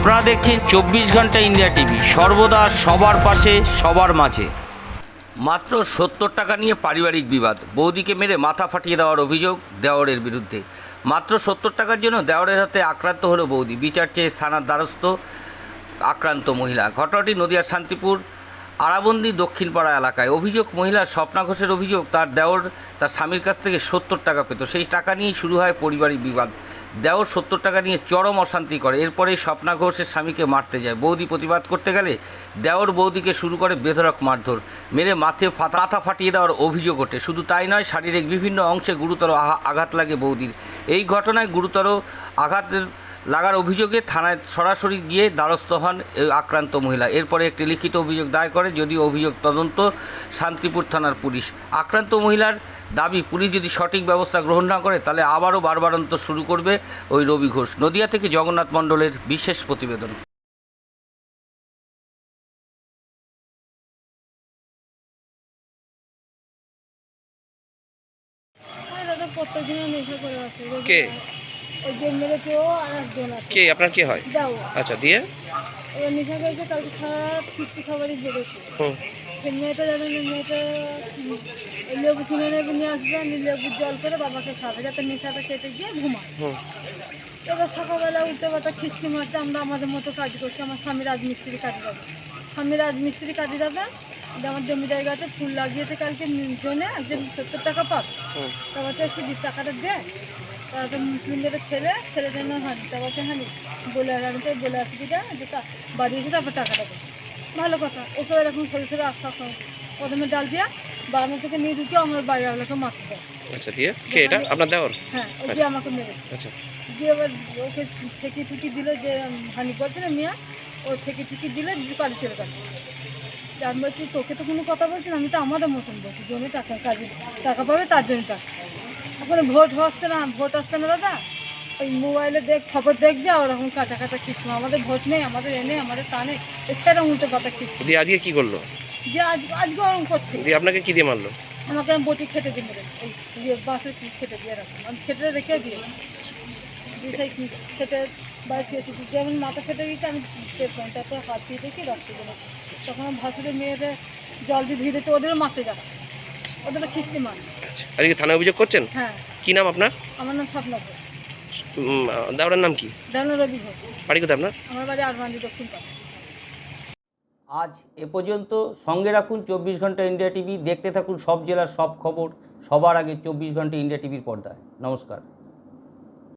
আপনারা দেখছেন চব্বিশ ঘণ্টা ইন্ডিয়া টিভি। সর্বদা সবার পাশে, সবার মাঝে। মাত্র সত্তর টাকা নিয়ে পারিবারিক বিবাদ। বৌদিকে মেরে মাথা ফাটিয়ে দেওয়ার অভিযোগ দেওয়ারের বিরুদ্ধে। মাত্র সত্তর টাকার জন্য দেওয়ারের হাতে আক্রান্ত হলো বৌদি। বিচার চেয়ে থানার দ্বারস্থ আক্রান্ত মহিলা। ঘটনাটি নদিয়ার শান্তিপুর আরাবন্দি দক্ষিণপাড়া এলাকায়। অভিযোগ মহিলার স্বপ্না ঘোষের অভিযোগ, তার দেওর তার স্বামীর কাছ থেকে সত্তর টাকা পেত। সেই টাকা নিয়েই শুরু হয় পারিবারিক বিবাদ। দেওর সত্তর টাকা নিয়ে চরম অশান্তি করে। এরপরেই স্বপ্না ঘোষের স্বামীকে মারতে যায়। বৌদি প্রতিবাদ করতে গেলে দেওর বৌদিকে শুরু করে বেধরক মারধর, মেরে মাথে ফাতা ফাটিয়ে দেওয়ার অভিযোগ ওঠে। শুধু তাই নয়, শারীরিক বিভিন্ন অংশে গুরুতর আঘাত লাগে বৌদির। এই ঘটনায় গুরুতর আঘাতের লাগার অভিযোগে থানায় সরাসরি গিয়ে দ্বারস্থ হন আক্রান্ত মহিলা। এরপরে একটি লিখিত অভিযোগ দায়ের করে যদিও অভিযোগ তদন্ত শান্তিপুর থানার পুলিশ। আক্রান্ত মহিলার দাবি পুলিশ যদি সঠিক ব্যবস্থা গ্রহণ না করে তাহলে আবারও বারবারন্ত শুরু করবে ওই রবি ঘোষ। নদিয়া থেকে জগন্নাথ মণ্ডলের বিশেষ প্রতিবেদন। প্রত্যেকদিনে নেশা করে আছে কে? কে? আপনার কে হয়? আচ্ছা দিয়ে? এবার নেশা করেছে কালকে সারা কিস্তি খাবারই বেরোচ্ছে। মেয়েটা যাবে না মেয়েটা লেবু কিনে নেবে নিয়ে আসবে আর লেবুর জল করে বাবাকে খাবে যাতে নেশাটা কেটে গিয়ে ঘুমায়। এবার সকালবেলা উঠে বাতা খিস্তি মারছে আমরা আমাদের মতো কাজ করছি আমার স্বামী রাজমিস্ত্রি কাজে যাবে। স্বামী রাজমিস্ত্রি কাজে যাবে যে আমার জমি জায়গাতে ফুল লাগিয়েছে কালকে জনে একজন সত্তর টাকা পাবে। তারপর সে দি দে তারপর মুসলিমদের ছেলে ছেলে জন্য হানি তারপর হানি বলে আমি তো বলে আসি যা যে তা বাড়ি এসে তারপর টাকাটা দে ভালো কথা ওকে এরকম সরু সরু আশ্বাস প্রথমে ডাল দিয়া বাগানো থেকে নিয়ে ঢুকে আমার বাড়ির আলোকে মারতে দেয়। আচ্ছা দিয়ে? কে এটা? আপনার দেওর? হ্যাঁ ওই যে আমাকে মেরেছে আচ্ছা। দিয়ে এবার ওকে ঠেকি ঠুকি দিল যে হানি করছে না মিয়া ও ঠেকি ঠুকি দিলে বাড়ি চলে গেল আমি বলছি তোকে তো কোনো কথা বলছি না আমি তো আমাদের মতন বলছি জমি টাকা কাজে টাকা পাবে তার জন্য টাকা। এখন ভোট হচ্ছে না ভোট আসছে না দাদা। ওই মোবাইলে দেখ খবর দেখবে আর ওরকম কাঁচা কাঁচা খিস্তি আমাদের ভোট নেই আমাদের এনে আমাদের এ সেরকম উল্টো কথা খিস্তি দিয়ে আজকে কি করল? দিয়ে আজ আজকে ওরকম করছে। দিয়ে আপনাকে কি দিয়ে মারলো? আমাকে আমি বটি খেতে দিয়ে মেরে ইয়ে বাসে কি খেতে দিয়ে রাখলাম আমি খেতে রেখে দিয়ে দিয়ে সেই কি খেতে বাইরে খেতে দিই যেমন মাথা খেতে গেছে আমি তারপর হাত দিয়ে দেখি রক্ত বেরো তখন ভাসুরের মেয়েদের জল দিয়ে দিতে ওদেরও মারতে যাবে। ওদেরও খিস্তি মার আচ্ছা আজকে থানায় অভিযোগ করছেন? হ্যাঁ। কি নাম আপনার? আমার নাম স্বপ্ন দাওড়ার নাম কি? বাড়ি কোথায় আপনার? আমার বাড়ি আরমান্দি দক্ষিণ আজ এ পর্যন্ত সঙ্গে রাখুন চব্বিশ ঘণ্টা ইন্ডিয়া টিভি দেখতে থাকুন সব জেলার সব খবর সবার আগে চব্বিশ ঘণ্টা ইন্ডিয়া টিভির পর্দায়। নমস্কার।